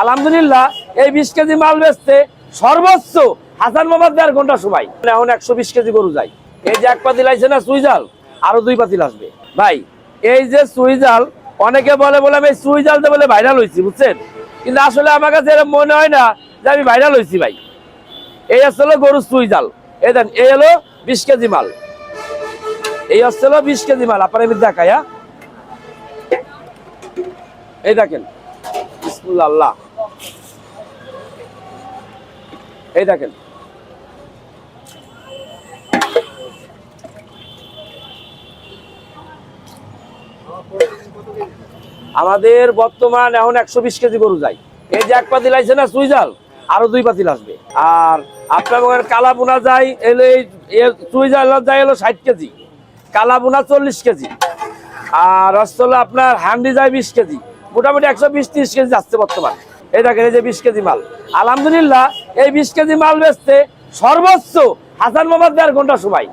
আলহামদুলিল্লাহ, এই বিশ কেজি মাল বেচতে সর্বোচ্চ হাসান মামার দেড় ঘণ্টা সময়। এখন একশো বিশ কেজি গরু যায়। এই যে এক পাতিল আইছে না সুইজাল আরও দুই পাতিল আসবে। ভাই, এই যে সুইজাল অনেকে বলে বলে আমি সুইজালতে বলে ভাইরাল হয়েছি বুঝছেন? কিন্তু আসলে আমার কাছে এরকম মনে হয় না যে আমি ভাইরাল হয়েছি ভাই। এই আসলে গরু সুইজাল এই দেন, এই হলো বিশ কেজি মাল। এই হলো বিশ কেজি মাল, আপনার এমনি দেখায় হ্যাঁ? এই দেখেন। বিসমুল্লাহ এই দেখেন। আমাদের বর্তমান এখন একশো বিশ কেজি গরু যায়। এই যে এক পাতিল আইছে না সুইজাল আরও দুই পাতিল আসবে। আর আপনার কালা বোনা যায়, এলো সুইজাল যায় এলো ষাট কেজি। কালা বোনা চল্লিশ কেজি। আর রসগোল্লা আপনার হান্ডি যায় বিশ কেজি। মোটামুটি একশো বিশ, ত্রিশ কেজি যাচ্ছে বর্তমান। এই দেখেন, এই যে বিশ কেজি মাল। আলহামদুলিল্লাহ, এই বিশ কেজি মাল বেচতে সর্বোচ্চ হাসান মামার দেড় ঘণ্টা সময়।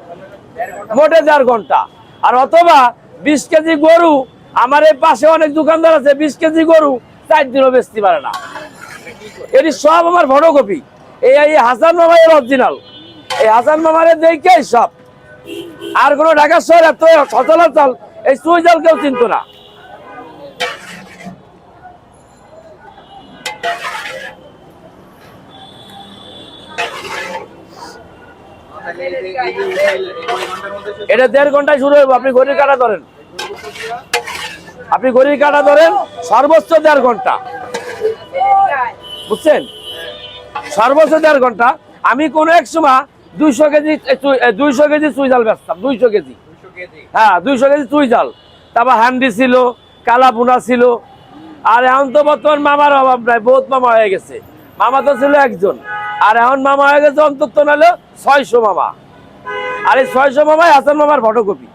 মোটে দেড় ঘণ্টা। আর অথবা বিশ কেজি গরু, আমার এই পাশে অনেক দোকানদার আছে, বিশ কেজি গরু চার দিনও বেচতে পারে না। এটি সব আমার ফটোকপি এই এই হাসান মামা এর অরিজিনাল এই হাসান মামারে দেখে সব। আর কোনো ঢাকা শহর এত সচলাচল এই সুইজাল কেউ চিনত না। এটা দেড় ঘন্টায় শুরু হইব। আপনি ঘড়ির কাটা ধরেন। আপনি ঘড়ির কাটা ধরেন, সর্বোচ্চ দেড় ঘণ্টা। বুঝছেন? সর্বোচ্চ দেড় ঘণ্টা। আমি কোনো এক সময় দুইশো কেজি দুইশো কেজি চুই জাল বেচতাম, দুইশো কেজি। হ্যাঁ দুইশো কেজি চুই জাল তারপর হ্যান্ডি ছিল কালা বুনা ছিল। আর এখন তো বর্তমান মামার অভাব নাই, বহুত মামা হয়ে গেছে। মামা তো ছিল একজন। আর এখন মামা হয়ে গেছে অন্তত নাহলে ছয়শো মামা। আর এই ছয়শো মামাই হাসান মামার ফটোকপি